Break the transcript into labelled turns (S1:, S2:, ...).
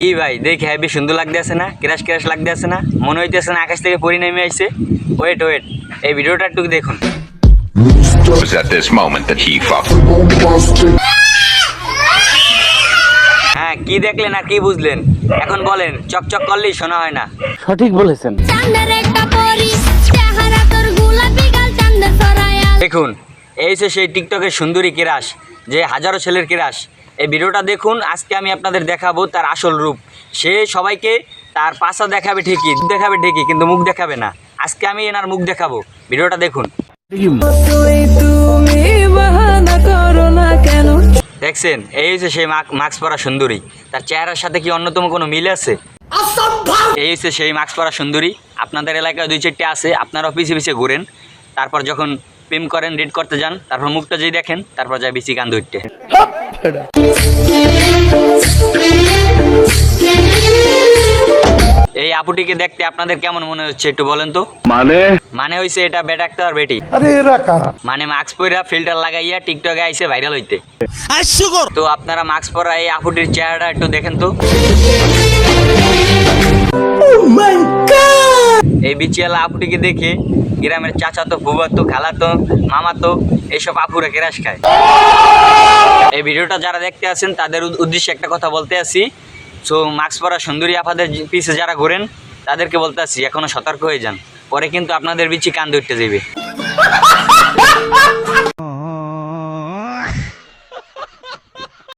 S1: কি ভাই দেখে হেবি সুন্দর লাগতে লাগতেছে না? ক্রাশ ক্রাশ লাগতেছে না? মনে হইতেছে না আকাশ থেকে পরি নেমে আইছে। ওয়েট ওয়েট এই ভিডিওটা একটু দেখুন. হ্যাঁ কি দেখলেন আর কি বুঝলেন? এখন বলেন চকচক করলেই শোনা হয় না।
S2: সঠিক বলেছেন।
S1: দেখুন এই সেই টিকটকের সুন্দরী কিরাস যে হাজারো ছেলের কিরাস এই ভিডিওটা দেখুন আজকে আমি আপনাদের দেখাবো তার আসল রূপ। সে সবাইকে তার পাশা দেখাবে ঠিকই দেখাবে ঠিকই কিন্তু মুখ দেখাবে না। আজকে আমি এনার মুখ দেখাবো। ভিডিওটা দেখুন। দেখছেন? এই হচ্ছে সেই মাস্ক পরা সুন্দরী। তার চেহারার সাথে কি অন্যতম কোনো মিল আছে? এই হচ্ছে সেই মাস্ক পরা সুন্দরী। আপনাদের এলাকায় দুই চারটে আছে আপনারাও পিছিয়ে পিছিয়ে ঘুরেন। তারপর যখন প্রেম করেন ডেট করতে যান তারপর মুখটা যেই দেখেন তারপর যায় বিচি কান ধরতে এই আপুটিকে দেখতে আপনাদের কেমন মনে হচ্ছে একটু বলেন তো?
S2: মানে?
S1: মানে হইছে এটা বেটা আর বেটি। মানে মাস্ক পরা ফিল্টার লাগাইয়া টিকটকে আইসে ভাইরাল হইতে। তো আপনারা মাস্ক পরা এই আপুটির চেহারাটা একটু দেখেন তো। এই বিচিয়ালা আপুটিকে দেখে গ্রামের চাচাতো তো খালাতো মামাতো এইসব আপুরা গ্রাস খায়। এই ভিডিওটা যারা দেখতে আছেন, তাদের উদ্দেশ্যে একটা কথা বলতে আসি সো, মাস্ক পরা সুন্দরী আপাদের পিছে যারা ঘোরেন, তাদেরকে বলতে আসি এখনও সতর্ক হয়ে যান। পরে কিন্তু আপনাদের বিচি কান ধরতে যাবে